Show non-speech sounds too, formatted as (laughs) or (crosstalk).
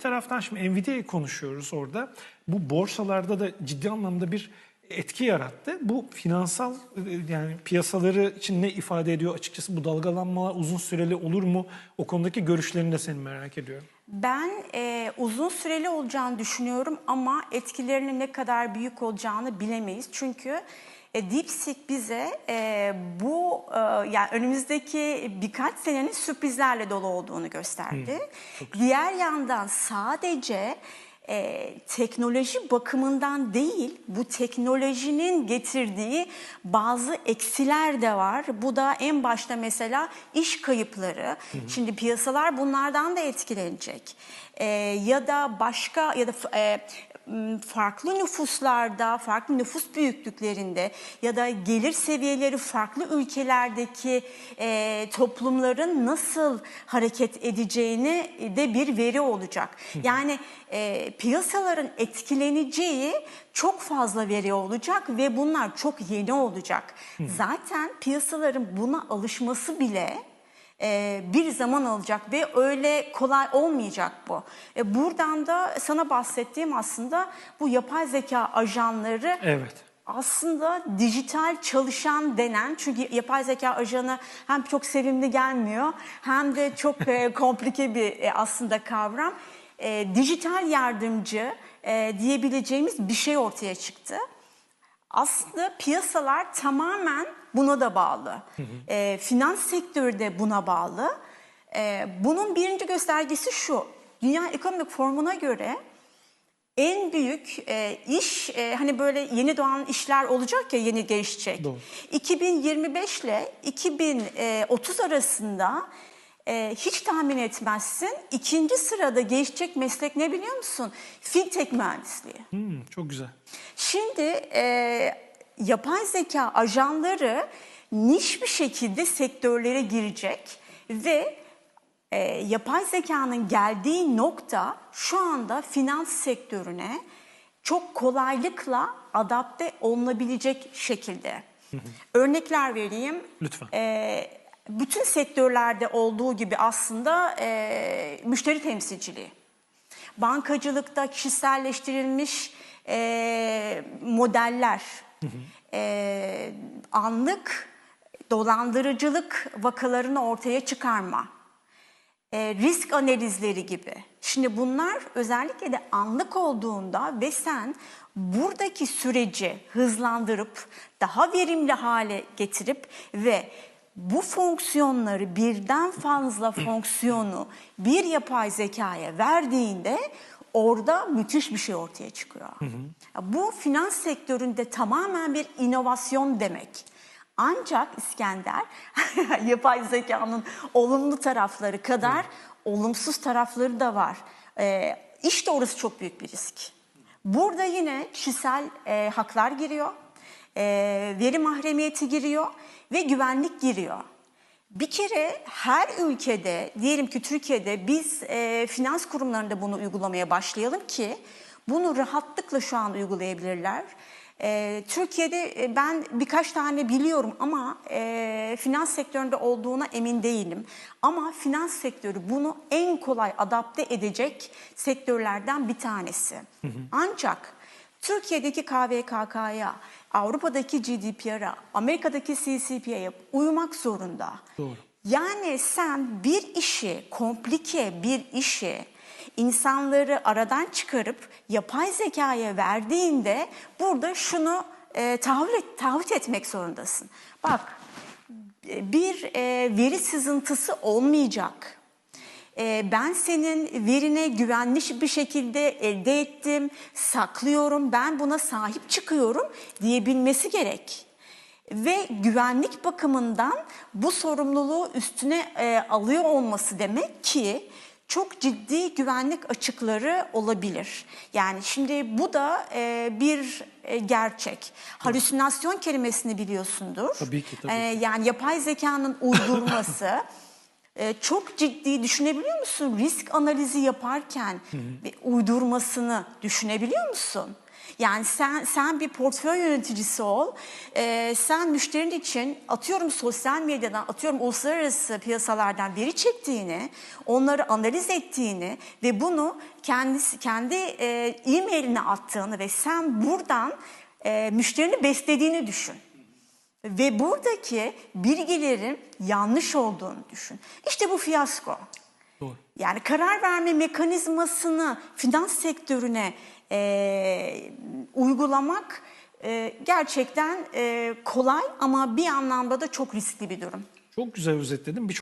bir taraftan şimdi Nvidia'yı konuşuyoruz orada. Bu borsalarda da ciddi anlamda bir etki yarattı. Bu finansal yani piyasaları için ne ifade ediyor açıkçası bu dalgalanmalar uzun süreli olur mu? O konudaki görüşlerini de seni merak ediyorum. Ben e, uzun süreli olacağını düşünüyorum ama etkilerinin ne kadar büyük olacağını bilemeyiz. Çünkü e, DeepSeek bize e, bu e, yani önümüzdeki birkaç senenin sürprizlerle dolu olduğunu gösterdi. Diğer yandan sadece e, teknoloji bakımından değil, bu teknolojinin getirdiği bazı eksiler de var. Bu da en başta mesela iş kayıpları. Şimdi piyasalar bunlardan da etkilenecek. E, ya da başka ya da e, farklı nüfuslarda, farklı nüfus büyüklüklerinde ya da gelir seviyeleri farklı ülkelerdeki e, toplumların nasıl hareket edeceğini de bir veri olacak. Yani e, piyasaların etkileneceği çok fazla veri olacak ve bunlar çok yeni olacak. Zaten piyasaların buna alışması bile e, bir zaman alacak ve öyle kolay olmayacak bu. E, buradan da sana bahsettiğim aslında bu yapay zeka ajanları Evet. aslında dijital çalışan denen çünkü yapay zeka ajanı hem çok sevimli gelmiyor hem de çok e, (laughs) komplike bir e, aslında kavram. E, dijital yardımcı e, diyebileceğimiz bir şey ortaya çıktı. Aslında piyasalar tamamen buna da bağlı. E, finans sektörü de buna bağlı. E, bunun birinci göstergesi şu. Dünya Ekonomik Formu'na göre en büyük e, iş e, hani böyle yeni doğan işler olacak ya yeni gelişecek. Doğru. 2025 ile 2030 arasında e, hiç tahmin etmezsin. İkinci sırada gelişecek meslek ne biliyor musun? Fintech mühendisliği. Hmm, çok güzel. Şimdi e, yapay zeka ajanları niş bir şekilde sektörlere girecek ve e, yapay zekanın geldiği nokta şu anda finans sektörüne çok kolaylıkla adapte olunabilecek şekilde. (laughs) Örnekler vereyim. Lütfen. E, bütün sektörlerde olduğu gibi aslında e, müşteri temsilciliği. Bankacılıkta kişiselleştirilmiş e, modeller, e, anlık dolandırıcılık vakalarını ortaya çıkarma, e, risk analizleri gibi. Şimdi bunlar özellikle de anlık olduğunda ve sen buradaki süreci hızlandırıp daha verimli hale getirip ve bu fonksiyonları birden fazla fonksiyonu bir yapay zekaya verdiğinde orada müthiş bir şey ortaya çıkıyor. Bu finans sektöründe tamamen bir inovasyon demek. Ancak İskender (laughs) yapay zekanın olumlu tarafları kadar olumsuz tarafları da var. Ee, işte orası çok büyük bir risk. Burada yine kişisel e, haklar giriyor, e, veri mahremiyeti giriyor ve güvenlik giriyor. Bir kere her ülkede, diyelim ki Türkiye'de biz e, finans kurumlarında bunu uygulamaya başlayalım ki bunu rahatlıkla şu an uygulayabilirler. E, Türkiye'de e, ben birkaç tane biliyorum ama e, finans sektöründe olduğuna emin değilim. Ama finans sektörü bunu en kolay adapte edecek sektörlerden bir tanesi. Ancak Türkiye'deki KVKK'ya, Avrupa'daki GDPR'a, Amerika'daki CCP'ye uymak zorunda. Doğru. Yani sen bir işi, komplike bir işi insanları aradan çıkarıp yapay zekaya verdiğinde burada şunu e, taahhüt, et- taahhüt etmek zorundasın. Bak e, bir e, veri sızıntısı olmayacak. E, ben senin verine güvenli bir şekilde elde ettim, saklıyorum, ben buna sahip çıkıyorum diyebilmesi gerek. Ve güvenlik bakımından bu sorumluluğu üstüne e, alıyor olması demek ki çok ciddi güvenlik açıkları olabilir. Yani şimdi bu da e, bir e, gerçek. Halüsinasyon kelimesini biliyorsundur. Tabii ki, tabii E, yani yapay zekanın uydurması. (laughs) e, çok ciddi düşünebiliyor musun? Risk analizi yaparken ve uydurmasını düşünebiliyor musun? Yani sen sen bir portföy yöneticisi ol. Ee, sen müşterinin için atıyorum sosyal medyadan, atıyorum uluslararası piyasalardan veri çektiğini, onları analiz ettiğini ve bunu kendisi kendi e, e-mailine attığını ve sen buradan e, müşterini beslediğini düşün. Ve buradaki bilgilerin yanlış olduğunu düşün. İşte bu fiyasko. Doğru. Yani karar verme mekanizmasını finans sektörüne e, uygulamak e, gerçekten e, kolay ama bir anlamda da çok riskli bir durum. Çok güzel özetledin. Birçok